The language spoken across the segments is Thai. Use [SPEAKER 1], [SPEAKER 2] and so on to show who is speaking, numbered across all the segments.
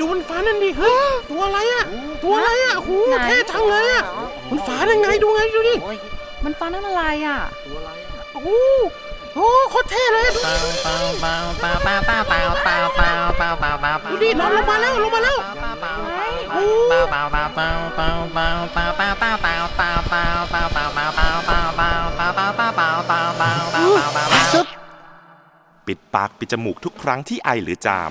[SPEAKER 1] ดูมันฟ้านั่นดิเฮ้ยตัวอะไรอะตัวอะไรอะโอ้โหเท่จังเลยอะมันฟ้ายังไงดูไงดูดิ
[SPEAKER 2] มันฟ้านั่นอะไรอะ
[SPEAKER 3] ตัวอะไรอะ
[SPEAKER 1] โอ้โหโอ้โคตรเท่เลยดู
[SPEAKER 3] ดิดู
[SPEAKER 1] ดิดูดิดูดิลงมาแล้วลงมาแล้ว
[SPEAKER 3] โอ้โหปิดปา
[SPEAKER 2] กปิดจมูกทุกครั้งที่ไอหรือจาม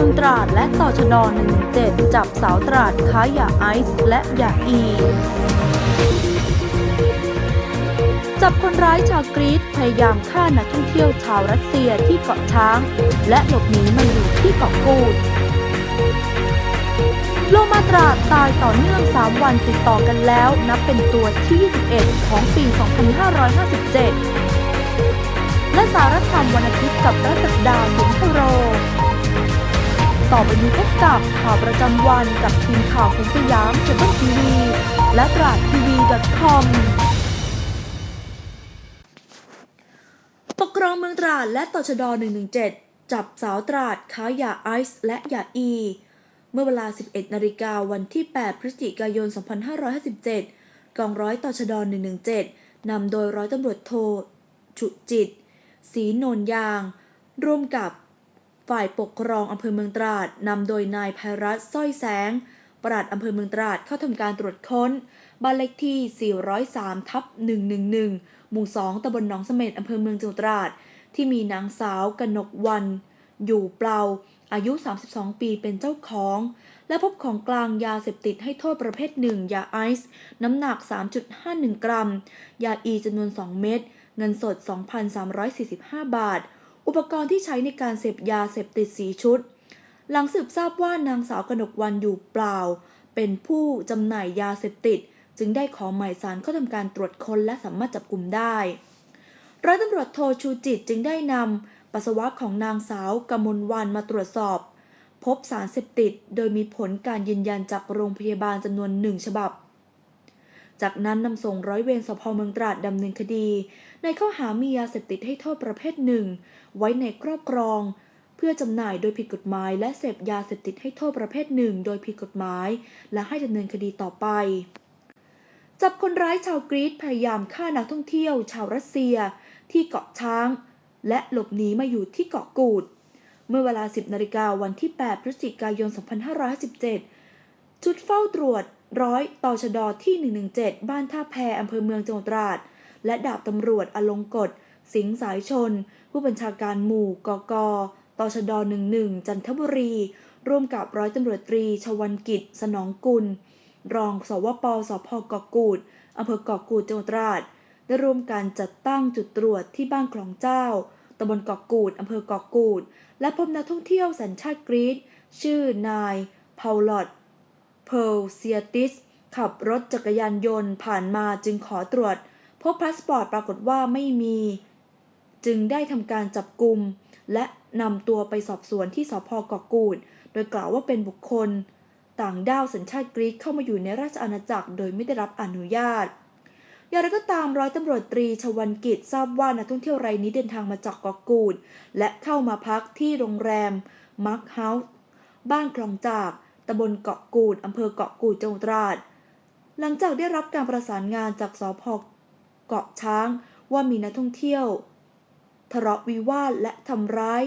[SPEAKER 4] มืองตราดและต่อชด117 จับสาวตราดค้ายาไอซ์และยาอี จับคนร้ายชาวกรีซพยายามฆ่านักท่องเที่ยวชาวรัสเซียที่เกาะช้าง และหลบหนีมาอยู่ที่เกาะกูดโลมาตราตายต่อเนื่อง 3 วันติดต่อกันแล้ว นับเป็นตัวที่ 21 ของปี 2557 และสารธรรมวันอาทิตย์กับรัศดาสิงห์โร ต่อไปนี้พบกับข่าวประจำวันกับทีมข่าวของสยามเซเบิลทีวีและตราดทีวี .com ปกครองเมืองตราดและตชด 117 จับสาวตราดค้ายาไอซ์และยาอี เมื่อเวลา 11 นาฬิกาวันที่ 8 พฤศจิกายน 2557 กองร้อยตชด 117 นำโดยร้อยตำรวจโทชุจิตศรีนนยาง ร่วมกับ ฝ่ายปกครองอำเภอเมืองตราดนำโดยนายภัยรัตน์สร้อยแสง ปลัดอำเภอเมืองตราดเข้าทำการตรวจค้น บ้านเลขที่ 403 ทับ 111 หมู่ 2ตำบลหนองเสม็ดอำเภอเมืองจังหวัดตราด ที่มีนางสาวกนกวัน อยู่เปล่า อายุ 32 ปีเป็นเจ้าของ และพบของกลางยาเสพติดให้โทษประเภทหนึ่งยาไอซ์น้ำหนัก 3.51 กรัม ยาอีจำนวน 2 เม็ดเงินสด 2,345 บาท อุปกรณ์ที่ใช้ในการเสพยาเสพติดสีชุด หลังสืบทราบว่านางสาวกนกวันอยู่เปล่า เป็นผู้จำหน่ายยาเสพติด จึงได้ขอหมายสารเข้าทำการตรวจค้นและสามารถจับกลุ่มได้ร้อยตำรวจโทชูจิตจึงได้นำปัสสาวะของนางสาวกมลวันมาตรวจสอบ พบสารเสพติด โดยมีผลการยืนยันจากโรงพยาบาลจำนวนหนึ่งฉบับ จากนั้นนำส่งร้อยเวรสพเมืองตราดดำเนินคดี ในข้อหามียาเสพติดให้โทษประเภทหนึ่ง ไว้ในครอบครอง เพื่อจำหน่ายโดยผิดกฎหมาย และเสพยาเสพติดให้โทษประเภทหนึ่ง โดยผิดกฎหมาย และให้ดำเนินคดีต่อไป จับคนร้ายชาวกรีซพยายามฆ่านักท่องเที่ยว ชาวรัสเซีย ที่เกาะช้าง และหลบหนีมาอยู่ที่เกาะกูด เมื่อเวลา 10นาฬิกาวันที่ 8 พฤศจิกายน 2557 ชุดเฝ้าตรวจ ร้อยต่อชดที่ 117 บ้านท่าแพอำเภอเมืองจังหวัดตราด และดาบตำรวจอลงกฎ สิงห์สายชน ผู้บัญชาการหมู่กกตชด11 จันทบุรี ร่วมกับร้อยตำรวจตรี ชวันกิจ สนองกุล รองสวปสพเกาะกูดอำเภอเกาะกูดจังหวัดตราด ได้ร่วมการจัดตั้งจุดตรวจที่บ้านคลองเจ้าตำบลเกาะกูดอำเภอเกาะกูด และพบนักท่องเที่ยวสัญชาติกรีซชื่อนายพาลอต เพร์ลเซียติสขับรถจักรยานยนต์ผ่านมาจึงขอตรวจ พบพาสปอร์ตปรากฏว่าไม่มี จึงได้ทำการจับกลุ่มและนำตัวไปสอบสวนที่สพเกาะกูด โดยกล่าวว่าเป็นบุคคล ต่างด้าวสัญชาติกรีซเข้ามาอยู่ในราชอาณาจักรโดยไม่ได้รับอนุญาต อย่างไรก็ตามร้อยตำรวจตรีชวันกิจทราบว่านักท่องเที่ยวรายนี้เดินทางมาจากเกาะกูด และเข้ามาพักที่โรงแรมมาร์คเฮาส์บ้านคลองจาก ตำบลเกาะกูดอำเภอเกาะกูดจังหวัดตราด หลังจากได้รับการประสานงานจากสพเกาะช้างว่ามีนักท่องเที่ยวทะเลาะวิวาทและทำร้าย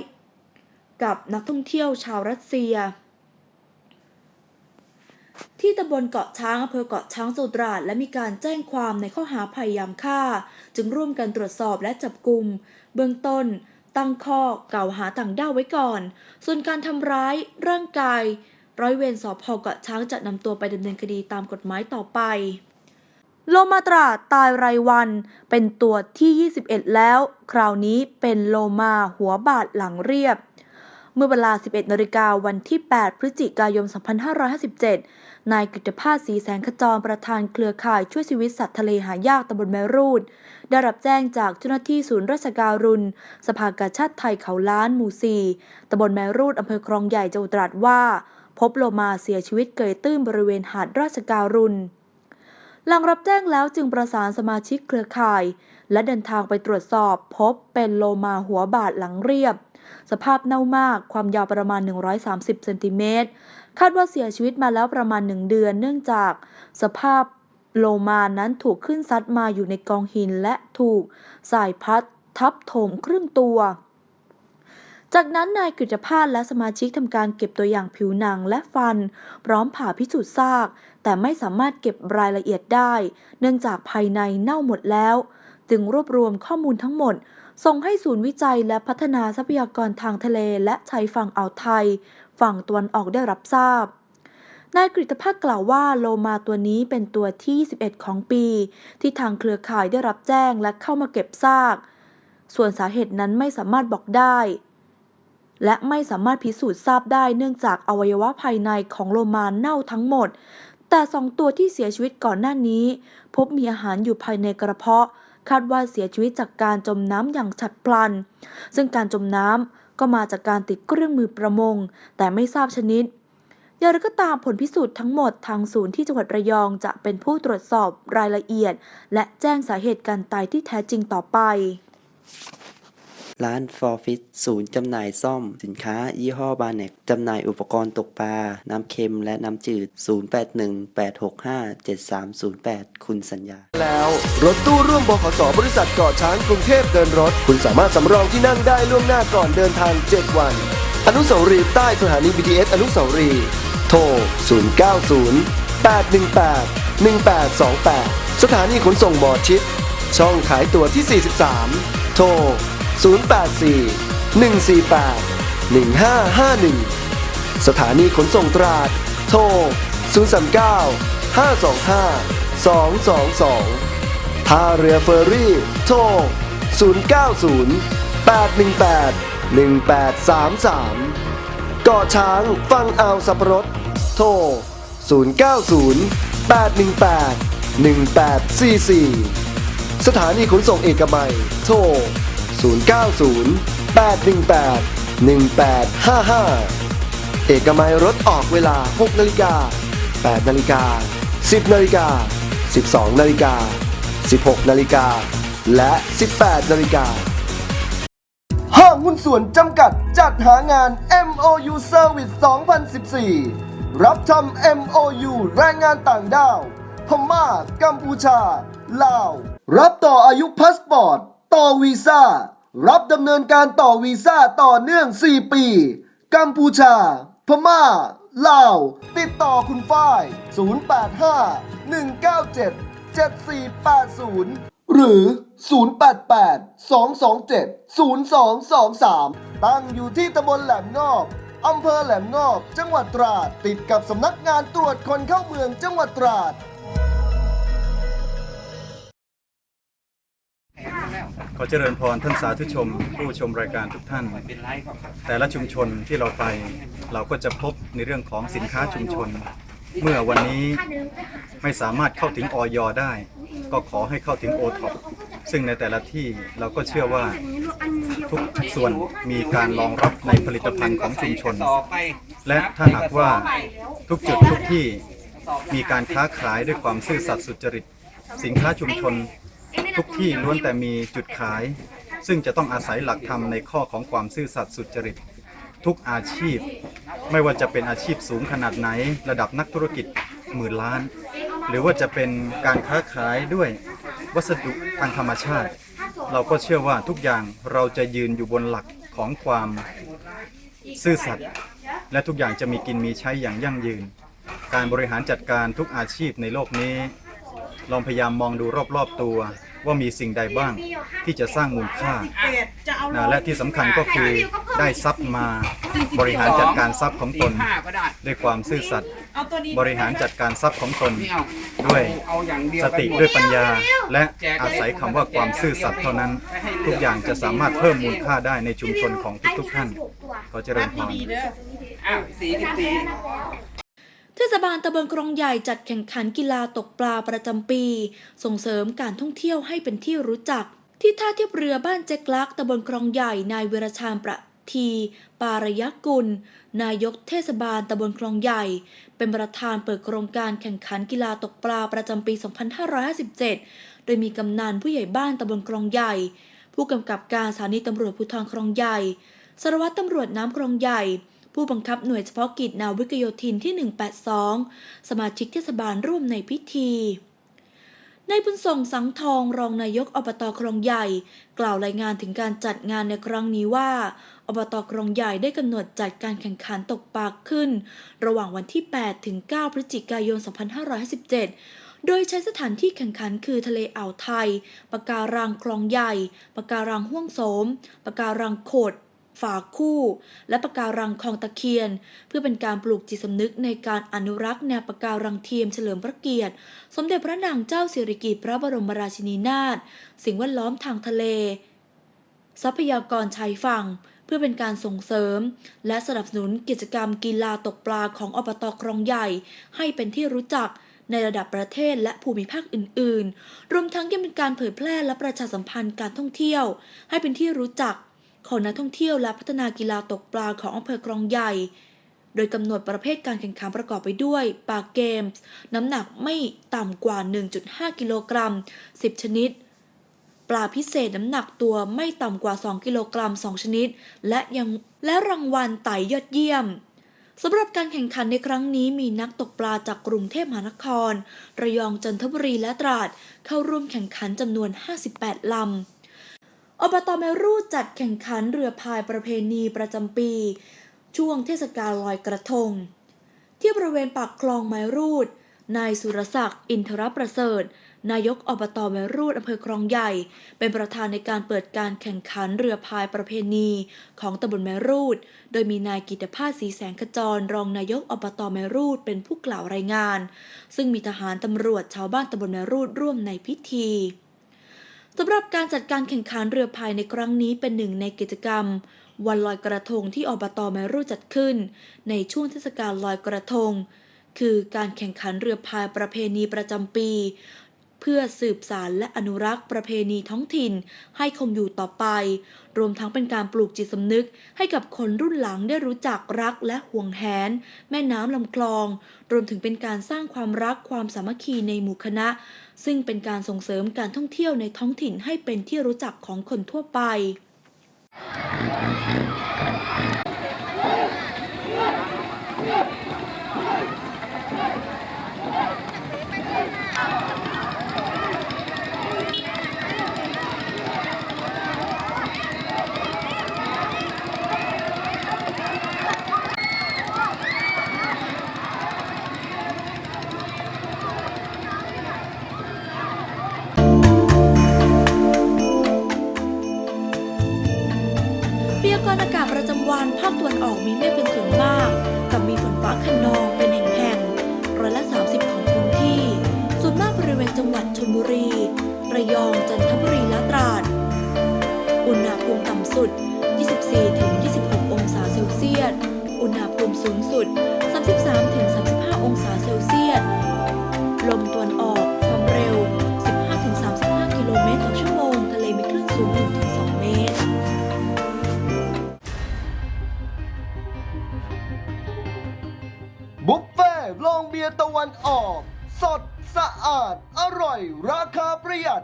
[SPEAKER 4] กับนักท่องเที่ยวชาวรัสเซีย ที่ตำบลเกาะช้างอำเภอเกาะช้างจังหวัดตราดและมีการแจ้งความในข้อหาพยายามฆ่า จึงร่วมกันตรวจสอบและจับกลุ่มเบื้องต้นตั้งข้อกล่าวหาต่างด้าวไว้ก่อน ส่วนการทำร้ายร่างกาย ร้อยเวรสพเกาะช้างจะนำตัวไปดำเนินคดีตามกฎหมายต่อไป โลมาตราตายรายวัน เป็นตัวที่ 21 แล้ว คราวนี้เป็นโลมาหัวบาดหลังเรียบ เมื่อเวลา 11นาฬิกาวันที่ 8 พฤศจิกายน 2557 นายกฤตภาสศรีแสงขจรประธานเครือข่ายช่วยชีวิตสัตว์ทะเลหายากตำบลแมรูด ได้รับแจ้งจากเจ้าหน้าที่ศูนย์ราชการุณสภากาชาติไทยเขาล้านหมู่4ตำบลแมรูดอำเภอคลองใหญ่จังหวัดตราดว่า พบโลมาเสียชีวิตเกยตื้นบริเวณหาดราชการุณหลังรับแจ้งแล้วจึงประสานสมาชิกเครือข่าย และเดินทางไปตรวจสอบพบเป็นโลมาหัวบาดหลังเรียบ สภาพเน่ามากความยาวประมาณ 130 เซนติเมตร คาดว่าเสียชีวิตมาแล้วประมาณ1เดือนเนื่องจาก สภาพโลมานั้นถูกขึ้นซัดมาอยู่ในกองหินและถูกสายพัดทับถมครึ่งตัว จากนั้นนายกฤตภาสและสมาชิกทำการเก็บตัวอย่างผิวหนังและฟัน พร้อมผ่าพิสูจน์ซาก แต่ไม่สามารถเก็บรายละเอียดได้ เนื่องจากภายในเน่าหมดแล้ว จึงรวบรวมข้อมูลทั้งหมด ส่งให้ศูนย์วิจัยและพัฒนาทรัพยากรทางทะเลและชายฝั่งอ่าวไทย ฝั่งตะวันออกได้รับทราบนายกฤตภาสกล่าวว่าโลมาตัวนี้เป็นตัวที่21ของปี ที่ทางเครือข่ายได้รับแจ้งและเข้ามาเก็บซาก ส่วนสาเหตุนั้นไม่สามารถบอกได้ และไม่สามารถพิสูจน์ทราบได้เนื่องจากอวัยวะภายในของโลมาเน่าทั้งหมด แต่สองตัวที่เสียชีวิตก่อนหน้านี้ พบมีอาหารอยู่ภายในกระเพาะ คาดว่าเสียชีวิตจากการจมน้ำอย่างฉับพลัน ซึ่งการจมน้ำก็มาจากการติดเครื่องมือประมง แต่ไม่ทราบชนิดอย่างไรก็ตามผลพิสูจน์ทั้งหมดทางศูนย์ที่จังหวัดระยองจะเป็นผู้ตรวจสอบรายละเอียด และแจ้งสาเหตุการตายที่แท้จริงต่อไป
[SPEAKER 5] ร้าน For Fit ศูนย์จำหน่ายซ่อม สินค้ายี่ห้อบาเน็กจำหน่ายอุปกรณ์ตกปลา น้ำเค็มและน้ำจืด 0818657308 คุณสัญญา
[SPEAKER 6] แล้วรถตู้ร่วมบขสบริษัทเกาะช้างกรุงเทพเดินรถ คุณสามารถสำรองที่นั่งได้ล่วงหน้าก่อนเดินทาง 7 วัน อนุสาวรีย์ใต้สถานี BTS อนุสาวรีย์โทร 090 818 1828 สถานีขนส่งหมอชิด ช่องขายตั๋วที่ 43 โทร 084 148 1551 สถานีขนส่งตราด โทร 039 525 222 ท่าเรือเฟอร์รี่ โทร 090 818 1833 เกาะช้างฟังอ่าวสับปะรด โทร 090 818 1844 สถานีขนส่งเอกมัย โทร 090 818 1855 เอกมัยรถออกเวลา 6 นาฬิกา 8 นาฬิกา 10 นาฬิกา 12 นาฬิกา 16 นาฬิกา และ 18 นาฬิกาห้างหุ้นส่วนจำกัดจัดหางาน MOU Service 2014 รับทำ MOU แรงงานต่างด้าว พม่า กัมพูชา ลาว รับต่ออายุพาสปอร์ต ต่อวีซ่า รับดำเนินการต่อวีซ่าต่อเนื่อง 4 ปี กัมพูชา พม่า ลาว ติดต่อคุณฝ้าย 085 197 7480 หรือ 088 227 0223 ตั้งอยู่ที่ตำบลแหลมงอบอำเภอแหลมงอบ จังหวัดตราด ติดกับสำนักงานตรวจคนเข้าเมืองจังหวัดตราด
[SPEAKER 7] ขอเจริญพรท่านสาธุชม ผู้ชมรายการทุกท่าน แต่ละชุมชนที่เราไปเราก็จะพบในเรื่องของสินค้าชุมชน เมื่อวันนี้ไม่สามารถเข้าถึงออยได้ ก็ขอให้เข้าถึงโอท็อปซึ่งในแต่ละที่เราก็เชื่อว่าทุกส่วนมีการรองรับในผลิตภัณฑ์ของชุมชน และถ้าหากว่าทุกจุดทุกที่มีการค้าขายด้วยความซื่อสัตย์สุจริต สินค้าชุมชน ทุกที่ล้วนแต่มีจุดขาย ซึ่งจะต้องอาศัยหลักธรรมในข้อของความซื่อสัตย์สุจริต ทุกอาชีพ ไม่ว่าจะเป็นอาชีพสูงขนาดไหน ระดับนักธุรกิจหมื่นล้าน หรือว่าจะเป็นการค้าขายด้วยวัสดุทางธรรมชาติ เราก็เชื่อว่าทุกอย่างเราจะยืนอยู่บนหลักของความซื่อสัตย์และทุกอย่างจะมีกินมีใช้อย่างยั่งยืน การบริหารจัดการทุกอาชีพในโลกนี้ ลองพยายามมองดูรอบๆตัว ว่ามีสิ่งใดบ้างที่จะสร้างมูลค่านะและที่สำคัญก็คือได้ทรัพย์มาบริหารจัดการทรัพย์ของตนด้วยความซื่อสัตย์บริหารจัดการทรัพย์ของตนด้วยสติด้วยปัญญา และอาศัยคำว่าความซื่อสัตย์เท่านั้น ทุกอย่างจะสามารถเพิ่มมูลค่าได้ในชุมชนของทุกๆท่าน ขอเจริญพร
[SPEAKER 4] เทศบาลตำบลครองใหญ่จัดแข่งขันกีฬาตกปลาประจำปี ส่งเสริมการท่องเที่ยวให้เป็นที่รู้จัก ที่ท่าเทียบเรือบ้านเจ๊กลักตำบลครองใหญ่นายเวรชามประที ปารยกุล นายกเทศบาลตำบลคลองใหญ่ เป็นประธานเปิดโครงการแข่งขันกีฬาตกปลาประจำปี 2557 โดยมีกำนันผู้ใหญ่บ้านตำบลคลองใหญ่ ผู้กำกับการสถานีตำรวจภูธรคลองใหญ่ สารวัตรตำรวจน้ำคลองใหญ่ ผู้บังคับหน่วยเฉพาะกิจนาวิกโยธินที่ 182 สมาชิกเทศบาลร่วมในพิธีนายบุญส่งสังทองรองนายกอบตคลองใหญ่ กล่าวรายงานถึงการจัดงานในครั้งนี้ว่า อบตคลองใหญ่ได้กำหนดจัดการแข่งขันตกปลาขึ้น ระหว่างวันที่ 8 ถึง 9 พฤศจิกายน 2557 โดยใช้สถานที่แข่งขันคือทะเลอ่าวไทยปะการังคลองใหญ่ปะการังห้วงโสมปะการังโขด ฝาคู่ และปะการังคลองตะเคียน เพื่อเป็นการปลูกจิตสำนึกในการอนุรักษ์แนวปะการังเทียมเฉลิมพระเกียรติ สมเด็จพระนางเจ้าสิริกิติ์พระบรมราชินีนาถสิ่งแวดล้อมทางทะเล ทรัพยากรชายฝั่ง เพื่อเป็นการส่งเสริม และสนับสนุนกิจกรรมกีฬาตกปลาของอบตคลองใหญ่ ให้เป็นที่รู้จักในระดับประเทศและภูมิภาคอื่น ๆ รวมทั้งยังเป็นการเผยแพร่และประชาสัมพันธ์การท่องเที่ยว ให้เป็นที่รู้จัก ของนักท่องเที่ยวและพัฒนากีฬาตกปลาของอำเภอคลองใหญ่ โดยกำหนดประเภทการแข่งขันประกอบไปด้วยปลาเกมส์ น้ำหนักไม่ต่ำกว่า 1.5 กิโลกรัม 10 ชนิด ปลาพิเศษน้ำหนักตัวไม่ต่ำกว่า 2 กิโลกรัม 2 ชนิด และยังและรางวัลไต่ยอดเยี่ยมสำหรับการแข่งขันในครั้งนี้มีนักตกปลาจากกรุงเทพมหานคร ระยองจันทบุรีและตราด เข้าร่วมแข่งขันจำนวน 58 ลำ อบตแมรูดจัดแข่งขันเรือพายประเพณีประจำปี ช่วงเทศกาลลอยกระทง ที่บริเวณปากคลองไมรูด นายสุรศักดิ์อินทรประเสริฐ นายกอบตไมรูดอำเภอคลองใหญ่ เป็นประธานในการเปิดการแข่งขันเรือพายประเพณีของตำบลแมรูด โดยมีนายกิตภาสศรีแสงขจร รองนายกอบตแมรูดเป็นผู้กล่าวรายงาน ซึ่งมีทหารตำรวจชาวบ้านตำบลแมรูดร่วมในพิธี สำหรับการจัดการแข่งขันเรือพายในครั้งนี้เป็นหนึ่งในกิจกรรม วันลอยกระทงที่อบตแมรูจัดขึ้น ในช่วงเทศกาลลอยกระทง คือการแข่งขันเรือพายประเพณีประจำปี เพื่อสืบสารและอนุรักษ์ประเพณีท้องถิ่น ให้คงอยู่ต่อไป รวมทั้งเป็นการปลูกจิตสำนึก ให้กับคนรุ่นหลังได้รู้จักรักและห่วงแหน แม่น้ำลำคลอง รวมถึงเป็นการสร้างความรักความสามัคคีในหมู่คณะ ซึ่งเป็นการส่งเสริมการท่องเที่ยวในท้องถิ่นให้เป็นที่รู้จักของคนทั่วไปพ ระยอง จันทบุรี และตราด อุณหภูมิต่ำสุด 24-26 องศาเซลเซียส อุณหภูมิสูงสุด 33-35 องศาเซลเซียส ลมตะวันออก ความเร็ว 15-35 กิโลเมตรต่อชั่วโมง ทะเลมีคลื่นสูง 1-2 เมตร
[SPEAKER 6] บุฟเฟ่ต์โรงเบียร์ตะวันออก สดสะอาด อร่อย ราคาประหยัด